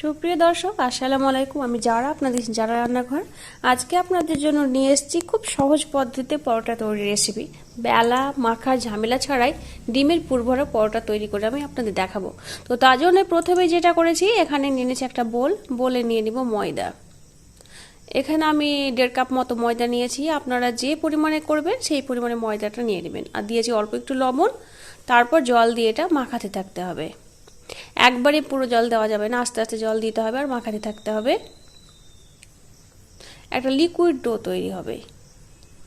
সুপ্রিয় দর্শক, আসসালামু আলাইকুম। আমি যারা আপনাদের যারা রান্নাঘর। আজকে আপনাদের জন্য নিয়ে এসেছি খুব সহজ পদ্ধতিতে পরোটা তৈরির রেসিপি বেলা, মাখা, ঝামেলা ছাড়াই ডিমের পুরভরা পরোটা তৈরি করে আমি আপনাদের দেখাবো। তো তার জন্য প্রথমে যেটা করেছি, এখানে নিয়ে নিয়েছি একটা বোল। বলে নিয়ে নিব ময়দা। এখানে আমি দেড় কাপ মতো ময়দা নিয়েছি। আপনারা যে পরিমাণে করবেন, সেই পরিমাণে ময়দাটা নিয়ে নেবেন। আর দিয়েছি অল্প একটু লবণ। তারপর জল দিয়ে এটা মাখাতে থাকতে হবে। একবারে পুরো জল দেওয়া যাবে না, আস্তে আস্তে জল দিতে হবে আর মাখাতে থাকতে হবে। একটা লিকুইড ডো তৈরি হবে।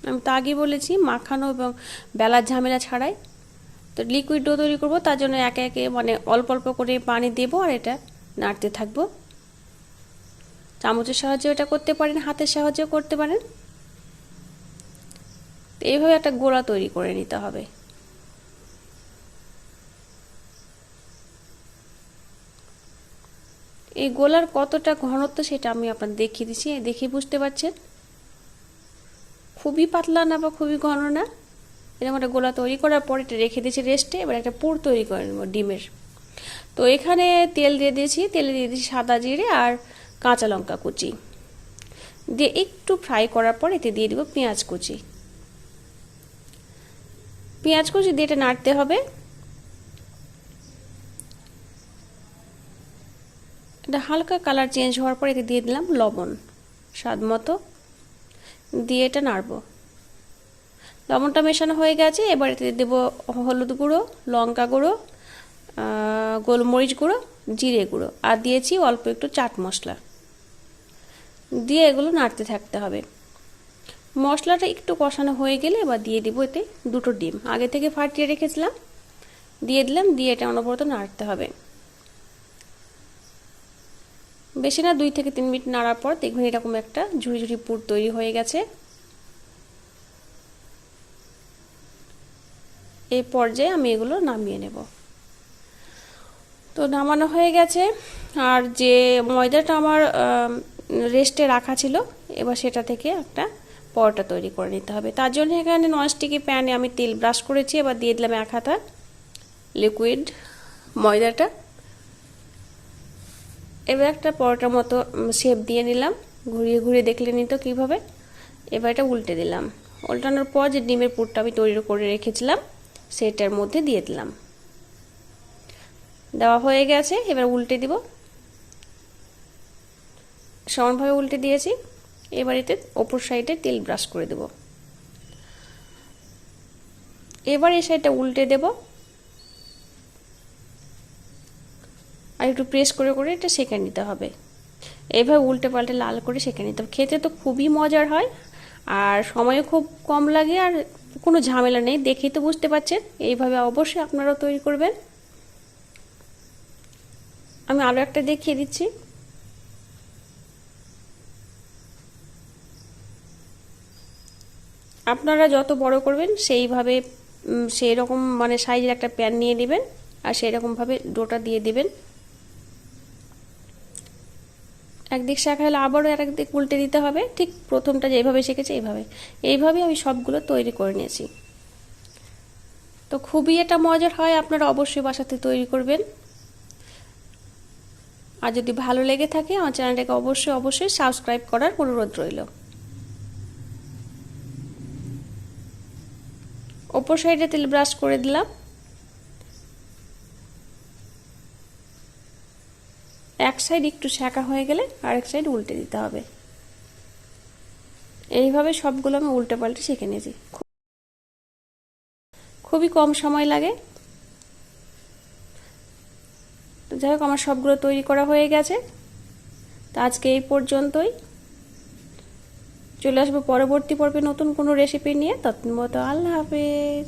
আমি তো আগে বলেছি, মাখানো এবং বেলার ঝামেলা ছাড়াই। তো লিকুইড ডো তৈরি করব, তার জন্য একে একে মানে অল্প অল্প করে পানি দেবো আর এটা নাড়তে থাকব। চামচের সাহায্যে এটা করতে পারেন, হাতের সাহায্যেও করতে পারেন। এইভাবে একটা গোড়া তৈরি করে নিতে হবে। এই গোলার কতটা ঘনত্ব সেটা আমি আপনার দেখিয়ে দিচ্ছি দেখে বুঝতে পারছেন। খুবই পাতলা না বা খুবই ঘন না। এরকম একটা গোলা তৈরি করার পর এটা রেখে দিয়েছি রেস্টে, এবার একটা পুর তৈরি করে নেব ডিমের। তো এখানে তেল দিয়ে দিয়েছি, তেলে দিয়ে দিয়েছি সাদা জিরে আর কাঁচা লঙ্কা কুচি। দিয়ে একটু ফ্রাই করার পর এতে দিয়ে দিব পেঁয়াজ কুচি। পেঁয়াজ কুচি দিয়ে এটা নাড়তে হবে। এটা হালকা কালার চেঞ্জ হওয়ার পর এতে দিয়ে দিলাম লবণ স্বাদ মতো। দিয়ে এটা নাড়বো। লবণটা মেশানো হয়ে গেছে, এবার এতে দেবো হলুদ গুঁড়ো, লঙ্কা গুঁড়ো গোলমরিচ গুঁড়ো, জিরে গুঁড়ো। আর দিয়েছি অল্প একটু চাট মশলা। দিয়ে এগুলো নাড়তে থাকতে হবে। মশলাটা একটু কষানো হয়ে গেলে এবার দিয়ে দিব এতে দুটো ডিম। আগে থেকে ফাটিয়ে রেখেছিলাম। দিয়ে দিলাম, দিয়ে এটা অনবরত নাড়তে হবে। বেশি না, দুই থেকে তিন মিনিট নাড়ার পর দেখবেন এরকম একটা ঝুড়ি ঝুড়ি পুর তৈরি হয়ে গেছে। এই পর্যায়ে আমি এগুলো নামিয়ে নেব। তো নামানো হয়ে গেছে, আর যে ময়দাটা আমার রেস্টে রাখা ছিল, এবার সেটা থেকে একটা পরোটা তৈরি করে নিতে হবে। তার জন্য এখানে ননস্টিকি প্যানে আমি তেল ব্রাশ করেছি, এবার দিয়ে দিলাম এক হাতা লিকুইড ময়দাটা। এবার একটা পরোটার মতো শেপ দিয়ে নিলাম। ঘুরিয়ে ঘুরিয়ে দেখলে নিত কীভাবে। এবার এটা উল্টে দিলাম। উল্টানোর পর যে ডিমের পুরটা আমি তৈরি করে রেখেছিলাম, সেটার মধ্যে দিয়ে দিলাম। দেওয়া হয়ে গেছে, এবার উল্টে দিব। সমানভাবে উল্টে দিয়েছি। এবার এতে ওপর সাইডে তেল ব্রাশ করে দেব। এবার এই সাইডটা উল্টে দেব। আর একটু প্রেস করে করে এটা সেঁকে নিতে হবে। এইভাবে উল্টে পাল্টে লাল করে সেঁকে নিতে হবে। খেতে তো খুবই মজার হয় আর সময়ও খুব কম লাগে আর কোনো ঝামেলা নেই। দেখেই তো বুঝতে পারছেন। এইভাবে অবশ্যই আপনারাও তৈরি করবেন। আমি আরও একটা দেখিয়ে দিচ্ছি। আপনারা যত বড় করবেন, সেইভাবে সেই রকম মানে সাইজের একটা প্যান নিয়ে নেবেন আর সেই রকমভাবে ডোটা দিয়ে দিবেন। একদিক শেখা হলে আবারও আর একদিক উল্টে দিতে হবে। ঠিক প্রথমটা যেভাবে শিখেছে এইভাবে। এইভাবে আমি সবগুলো তৈরি করে নিয়েছি। তো খুবই এটা মজার হয়, আপনারা অবশ্যই বাসাতে তৈরি করবেন। আর যদি ভালো লেগে থাকে, আমার চ্যানেলটাকে অবশ্যই অবশ্যই সাবস্ক্রাইব করার অনুরোধ রইল। ওপর সাইডে তেল ব্রাশ করে দিলাম এক সাইড একটু শাঁকা হয়ে গেলে আরেক সাইড উল্টে দিতে হবে। এইভাবে সবগুলো আমি উল্টে পাল্টে শিখে নিয়েছি। খুবই কম সময় লাগে। তো যাই হোক, আমার সবগুলো তৈরি করা হয়ে গেছে। তো আজকে এই পর্যন্তই। চলে আসব পরবর্তী পর্বে নতুন কোনো রেসিপি নিয়ে। তৎমত আল্লাহ হাফেজ।